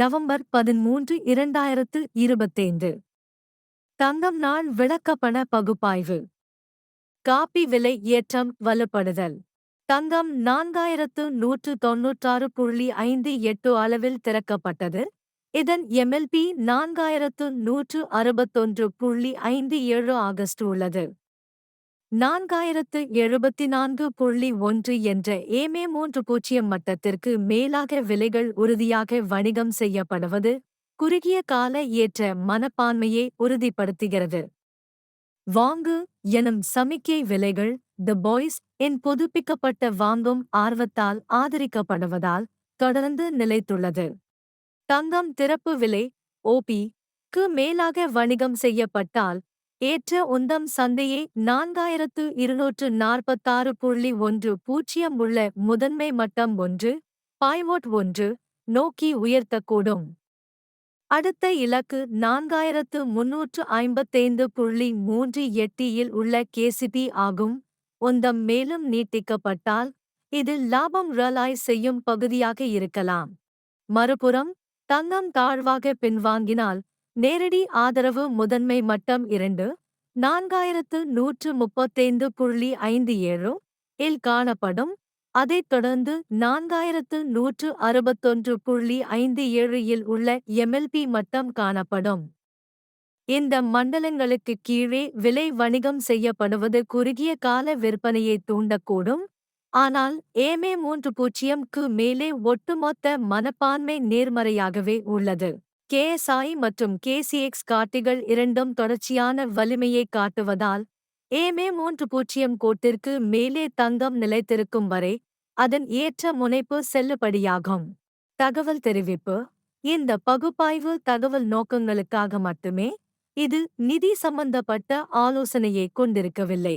November பதிமூன்று இரண்டாயிரத்து இருபத்தைந்து. தங்கம் நாள் விளக்கப்பண பகுப்பாய்வு. காப்பி விலை ஏற்றம் வலுப்படுதல். தங்கம் நான்காயிரத்து நூற்று தொன்னூற்றாறு புள்ளி ஐந்து எட்டு அளவில் திறக்கப்பட்டது. இதன் எம்எல்பி நான்காயிரத்து நூற்று அறுபத்தொன்று புள்ளி ஐந்து ஏழு ஆகஸ்ட் உள்ளது. நான்காயிரத்து எழுபத்தி நான்கு புள்ளி ஒன்று என்ற ஏமே மூன்று பூஜ்ஜியம் மட்டத்திற்கு மேலாக விலைகள் உறுதியாக வணிகம் செய்யப்படுவது குறுகிய கால ஏற்ற மனப்பான்மையை உறுதிப்படுத்துகிறது. வாங்கு எனும் சமிக்கை விலைகள் தி பாய்ஸ் என் புதுப்பிக்கப்பட்ட வாங்கும் ஆர்வத்தால் ஆதரிக்கப்படுவதால் தொடர்ந்து நிலைத்துள்ளது. தங்கம் திறப்பு விலை ஓபி க்கு மேலாக வணிகம் செய்யப்பட்டால் ஏற்ற உந்தம் சந்தையை நான்காயிரத்து இருநூற்று நாற்பத்தாறு புள்ளி ஒன்று பூஜ்ஜியம் உள்ள முதன்மை மட்டம் ஒன்று பாய்வோட் ஒன்று நோக்கி உயர்த்தக்கூடும். அடுத்த இலக்கு நான்காயிரத்து முன்னூற்று ஐம்பத்தைந்து புள்ளி மூன்று எட்டியில் உள்ள கேசிபி ஆகும். உந்தம் மேலும் நீட்டிக்கப்பட்டால் இது லாபம் ரலாய் செய்யும் பகுதியாக இருக்கலாம். மறுபுறம் தங்கம் தாழ்வாக பின்வாங்கினால் நேரடி ஆதரவு முதன்மை மட்டம் இரண்டு நான்காயிரத்து நூற்று முப்பத்தைந்து புள்ளி ஐந்து ஏழு இல் காணப்படும். அதைத் தொடர்ந்து நான்காயிரத்து நூற்று அறுபத்தொன்று புள்ளி ஐந்து ஏழு இல் உள்ள எம்எல்பி மட்டம் காணப்படும். இந்த மண்டலங்களுக்கு கீழே விலை வணிகம் செய்யப்படுவது குறுகிய கால விற்பனையை தூண்டக்கூடும். ஆனால் ஏமே மூன்று பூஜ்ஜியம் க்கு மேலே ஒட்டுமொத்த மனப்பான்மை நேர்மறையாகவே உள்ளது. கேஎஸ்ஐ மற்றும் கேசிஎக்ஸ் காட்டிகள் இரண்டும் தொடர்ச்சியான வலிமையை காட்டுவதால் ஏமே மூன்று பூஜ்ஜியம் கோட்டிற்கு மேலே தங்கம் நிலைத்திருக்கும் வரை அதன் ஏற்ற முனைப்பு செல்லுபடியாகும். தகவல் தெரிவிப்பு இந்த பகுப்பாய்வு தகவல் நோக்கங்களுக்காக மட்டுமே இது நிதி சம்பந்தப்பட்ட ஆலோசனையை கொண்டிருக்கவில்லை.